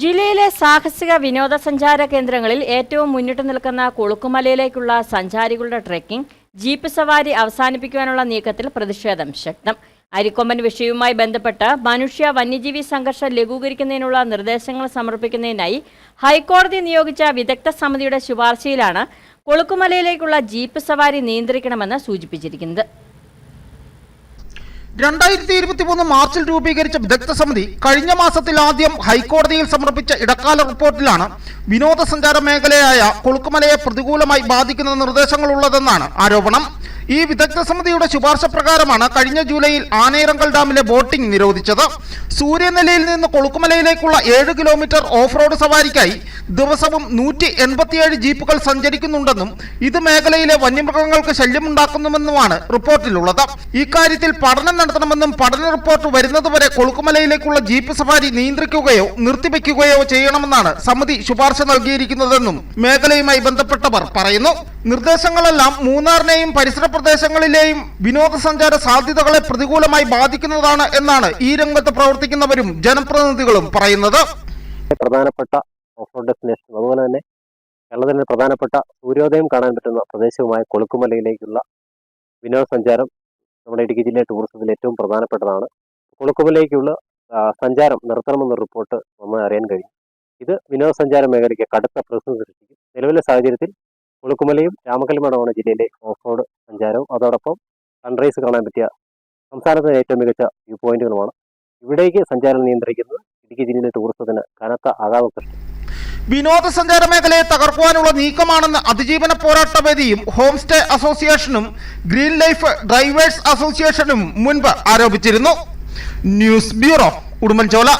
ജില്ലയിലെ സാഹസിക വിനോദസഞ്ചാര കേന്ദ്രങ്ങളിൽ ഏറ്റവും മുന്നിട്ട് നിൽക്കുന്ന കൊളുക്കുമലയിലേക്കുള്ള സഞ്ചാരികളുടെ ട്രെക്കിംഗ് ജീപ്പ് സവാരി അവസാനിപ്പിക്കുവാനുള്ള നീക്കത്തിൽ പ്രതിഷേധം ശക്തം. അരിക്കൊമ്പൻ വിഷയവുമായി ബന്ധപ്പെട്ട് മനുഷ്യ വന്യജീവി സംഘർഷം ലഘൂകരിക്കുന്നതിനുള്ള നിർദ്ദേശങ്ങൾ സമർപ്പിക്കുന്നതിനായി ഹൈക്കോടതി നിയോഗിച്ച വിദഗ്ധ സമിതിയുടെ ശുപാർശയിലാണ് കൊളുക്കുമലയിലേക്കുള്ള ജീപ്പ് സവാരി നിയന്ത്രിക്കണമെന്ന് സൂചിപ്പിച്ചിരിക്കുന്നത്. രണ്ടായിരത്തി ഇരുപത്തി മൂന്ന് മാർച്ചിൽ രൂപീകരിച്ച വിദഗ്ധ സമിതി കഴിഞ്ഞ മാസത്തിൽ ആദ്യം ഹൈക്കോടതിയിൽ സമർപ്പിച്ച ഇടക്കാല റിപ്പോർട്ടിലാണ് വിനോദസഞ്ചാര മേഖലയായ കൊളുക്കുമലയെ പ്രതികൂലമായി ബാധിക്കുന്ന നിർദ്ദേശങ്ങളുള്ളതെന്നാണ് ആരോപണം. ഈ വിദഗ്ധ സമിതിയുടെ ശുപാർശ പ്രകാരമാണ് കഴിഞ്ഞ ജൂലൈയിൽ ആനയിറങ്കൽ ഡാമിലെ ബോട്ടിംഗ് നിരോധിച്ചത്. സൂര്യനിലയിൽ നിന്ന് കൊളുക്കുമലയിലേക്കുള്ള ഏഴ് കിലോമീറ്റർ ഓഫ് റോഡ് സവാരിക്കായി ദിവസവും നൂറ്റി എൺപത്തിയേഴ് ജീപ്പുകൾ സഞ്ചരിക്കുന്നുണ്ടെന്നും ഇത് മേഖലയിലെ വന്യമൃഗങ്ങൾക്ക് ശല്യമുണ്ടാക്കുന്നുവെന്നുമാണ് റിപ്പോർട്ടിലുള്ളത്. ഇക്കാര്യത്തിൽ പഠനം നടത്തണമെന്നും പഠന റിപ്പോർട്ട് വരുന്നതുവരെ കൊളുക്കുമലയിലേക്കുള്ള ജീപ്പ് സഫാരി നിയന്ത്രിക്കുകയോ നിർത്തിവെക്കുകയോ ചെയ്യണമെന്നാണ് സമിതി ശുപാർശ നൽകിയിരിക്കുന്നതെന്നും മേഖലയുമായി ബന്ധപ്പെട്ടവർ പറയുന്നു. നിർദ്ദേശങ്ങളെല്ലാം മൂന്നാറിനെയും പരിസര പ്രദേശങ്ങളിലെയും വിനോദസഞ്ചാര സാധ്യതകളെ പ്രതികൂലമായി ബാധിക്കുന്നതാണ് എന്നാണ് ഈ രംഗത്ത് പ്രവർത്തിക്കുന്നവരും ജനപ്രതിനിധികളും പറയുന്നത്. പ്രധാനപ്പെട്ട ഓഫ് റോഡ് ഡെസ്റ്റിനേഷൻ അതുപോലെ തന്നെ കേരളത്തിലെ പ്രധാനപ്പെട്ട സൂര്യോദയം കാണാൻ പറ്റുന്ന പ്രദേശവുമായ കൊളുക്കുമലയിലേക്കുള്ള വിനോദസഞ്ചാരം നമ്മുടെ ഇടുക്കി ജില്ലയിലെ ടൂറിസത്തിൽ ഏറ്റവും പ്രധാനപ്പെട്ടതാണ്. കൊളുക്കുമലയിലേക്കുള്ള സഞ്ചാരം നിർത്തണമെന്ന റിപ്പോർട്ട് നമ്മൾ അറിയാൻ കഴിയും ഇത് വിനോദസഞ്ചാര മേഖലയ്ക്ക് കടുത്ത പ്രതിസന്ധി സൃഷ്ടിക്കും. നിലവിലെ സാഹചര്യത്തിൽ കൊളുക്കുമലയും രാമക്കൽമേടമാണ് ജില്ലയിലെ ഓഫ് റോഡ് സഞ്ചാരവും. അതോടൊപ്പം സൺറൈസ് കാണാൻ പറ്റിയ സംസ്ഥാനത്തിന് ഏറ്റവും മികച്ച വ്യൂ പോയിന്റുകളുമാണ് ഇവിടേക്ക് സഞ്ചാരം നിയന്ത്രിക്കുന്നത് ഇടുക്കി ജില്ലയിലെ ടൂറിസത്തിന് കനത്ത ആഘാതം സൃഷ്ടിക്കും. വിനോദസഞ്ചാര മേഖലയെ തകർക്കുവാനുള്ള നീക്കമാണെന്ന് അതിജീവന പോരാട്ട വേദിയും ഹോം സ്റ്റേ അസോസിയേഷനും ഗ്രീൻ ലൈഫ് ഡ്രൈവേഴ്സ് അസോസിയേഷനും മുൻപ് ആരോപിച്ചിരുന്നു. News bureau Udumbanchola.